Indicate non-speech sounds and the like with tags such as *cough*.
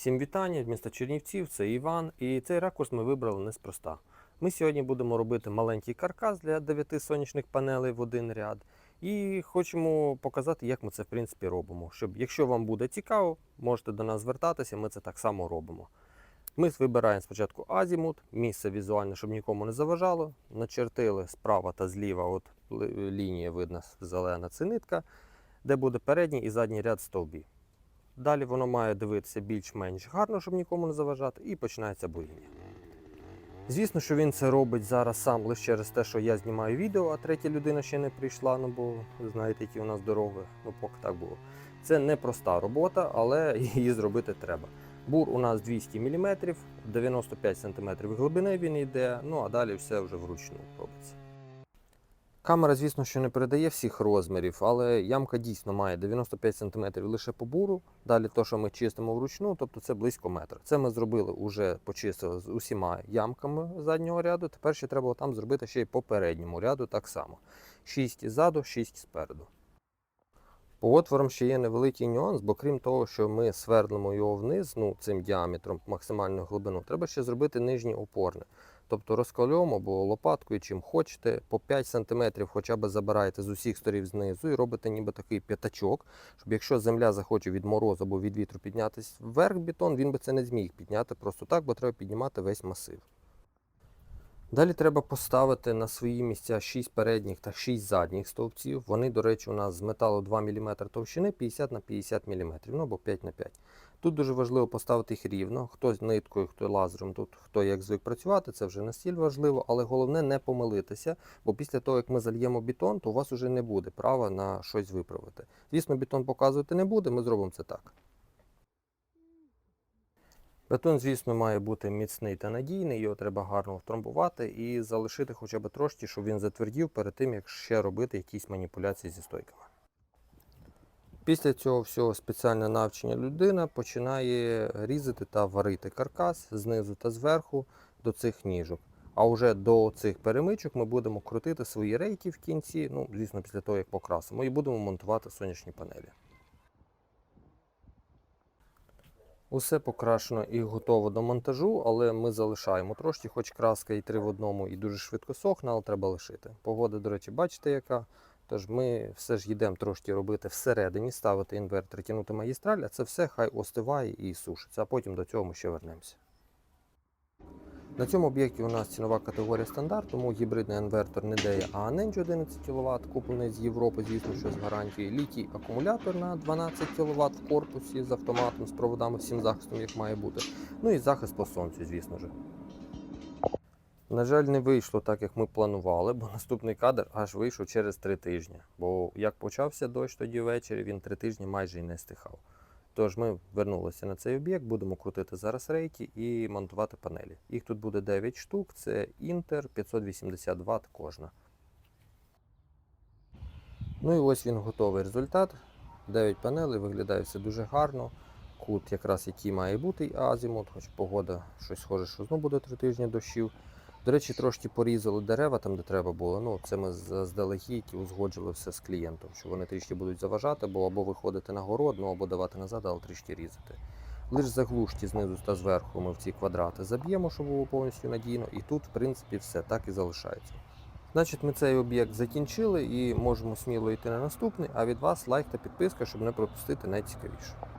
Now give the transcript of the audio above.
Всім вітання міста Чернівців, це Іван. І цей ракурс ми вибрали неспроста. Ми сьогодні будемо робити маленький каркас для 9 сонячних панелей в один ряд. І хочемо показати, як ми це в принципі робимо. Щоб, якщо вам буде цікаво, можете до нас звертатися, ми це так само робимо. Ми вибираємо спочатку азімут, місце візуальне, щоб нікому не заважало. Начертили справа та зліва, от лінія видна зелена це нитка, де буде передній і задній ряд стовбів. Далі воно має дивитися більш-менш гарно, щоб нікому не заважати, і починається буріння. Звісно, що він це робить зараз сам лише через те, що я знімаю відео, а третя людина ще не прийшла, ну бо знаєте, які у нас дороги, ну поки так було. Це не проста робота, але *laughs* її зробити треба. Бур у нас 200 мм, 95 см глибини він йде, ну а далі все вже вручну робиться. Камера, звісно, що не передає всіх розмірів, але ямка дійсно має 95 см лише по буру. Далі то, що ми чистимо вручну, тобто це близько метра. Це ми зробили уже почистили з усіма ямками заднього ряду. Тепер ще треба там зробити ще й по передньому ряду так само. 6 ззаду, 6 спереду. По отворам ще є невеликий нюанс, бо крім того, що ми свердлимо його вниз, ну цим діаметром максимальну глибину, треба ще зробити нижнє опорне. Тобто розкольом або лопаткою, чим хочете, по 5 см хоча б забираєте з усіх сторін знизу і робите ніби такий п'ятачок, щоб якщо земля захоче від морозу або від вітру піднятися вверх бетон, він би це не зміг підняти просто так, бо треба піднімати весь масив. Далі треба поставити на свої місця 6 передніх та 6 задніх стовпців. Вони, до речі, у нас з металу 2 мм товщини 50 на 50 мм, ну або 5 на 5 Тут дуже важливо поставити їх рівно. Хто з ниткою, хто лазером, тут хто як звик працювати, це вже настільки важливо, але головне не помилитися, бо після того, як ми зальємо бетон, то у вас вже не буде права на щось виправити. Звісно, бетон показувати не буде, ми зробимо це так. Бетон, звісно, має бути міцний та надійний, його треба гарно втрамбувати і залишити хоча б трошки, щоб він затвердів перед тим, як ще робити якісь маніпуляції зі стойками. Після цього всього спеціальне навчення людина починає різати та варити каркас знизу та зверху до цих ніжок. А вже до цих перемичок ми будемо крутити свої рейки в кінці, ну, звісно, після того, як покрасимо, і будемо монтувати сонячні панелі. Усе покрашено і готово до монтажу, але ми залишаємо трошки, хоч краска і три в одному, і дуже швидко сохне, але треба лишити. Погода, до речі, бачите, яка. Тож ми все ж йдемо трошки робити всередині, ставити інвертор, тягнути магістраль, а це все хай остиває і сушиться, а потім до цього ми ще вернемося. На цьому об'єкті у нас цінова категорія стандарт, тому гібридний інвертор не DEA, а Anenjo 11 кВт, куплений з Європи, звісно, що з гарантією. Літій акумулятор на 12 кВт в корпусі з автоматом, з проводами, всім захистом, як має бути. Ну і захист по сонцю, звісно ж. На жаль, не вийшло так, як ми планували, бо *laughs* наступний кадр аж вийшов через три тижні. Бо як почався дощ тоді ввечері, він три тижні майже і не стихав. Тож ми вернулися на цей об'єкт, будемо крутити зараз рейки і монтувати панелі. Їх тут буде 9 штук, це Інтер 580 Вт кожна. Ну і ось він готовий результат. 9 панелей, виглядає все дуже гарно. Кут якраз який має бути і азімут, хоч погода щось схоже, що знову буде 3 тижні дощів. До речі, трошки порізали дерева там, де треба було. Ну, це ми заздалегідь узгоджили все з клієнтом, що вони трішки будуть заважати, бо або виходити на город, ну або давати назад, але трішки різати. Лише заглушки знизу та зверху ми в ці квадрати заб'ємо, щоб було повністю надійно, і тут, в принципі, все так і залишається. Значить, ми цей об'єкт закінчили і можемо сміло йти на наступний. А від вас лайк та підписка, щоб не пропустити найцікавіше.